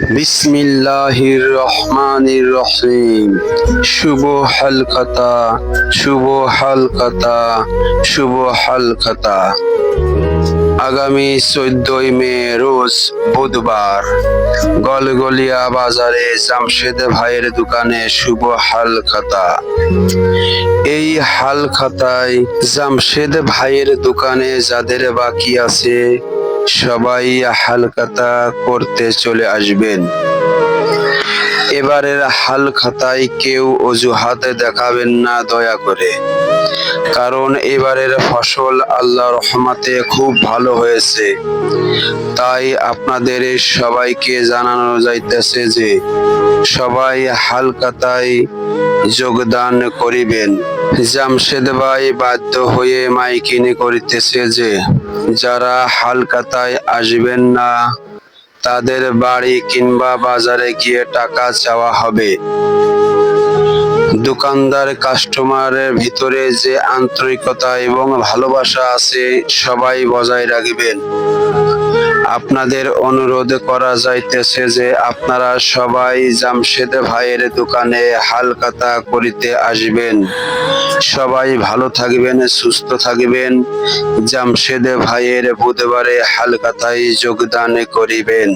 বিসমিল্লাহির রহমানির রহিম শুভ হালকাতা শুভ হালকাতা শুভ হালকাতা আগামী চোদ্দই মে রোজ বুধবার গলগলিয়া বাজারে জামশেদ ভাইয়ের দোকানে শুভ হালখাতা এই হালখাতায় জামশেদ ভাইয়ের দোকানে যাদের বাকি আছে সবাই হালখাতা করতে চলে আসবেন। এবারের হাল খাতায় কেউ অজুহাত দেখাবেন না দয়া করে। কারণ এবারের ফসল আল্লাহ রহমাতে খুব ভালো হয়েছে। তাই আপনাদের সবাইকে জানানো যাইতেছে যে, সবাই হালকাতায় যোগদান করিবেন। জামশেদ ভাই বাধ্য হয়ে মাইকিনি করিতেছে যে যারা হালকাতায় আসবেন না, তাদের বাড়ি কিংবা বাজারে গিয়ে টাকা চাওয়া হবে। দোকানদার, কাস্টমারের ভিতরে যে আন্তরিকতা এবং ভালোবাসা আছে, সবাই বজায় রাখবেন। আপনাদের অনুরোধ করা যাইতেছে যে আপনারা সবাই জামশেদ ভাইয়ের দোকানে হালকাতা করিতে আসবেন। সবাই ভালো থাকবেন, সুস্থ থাকবেন। জামশেদ ভাইয়ের বুধবারে হালকাতায় যোগদান করিবেন।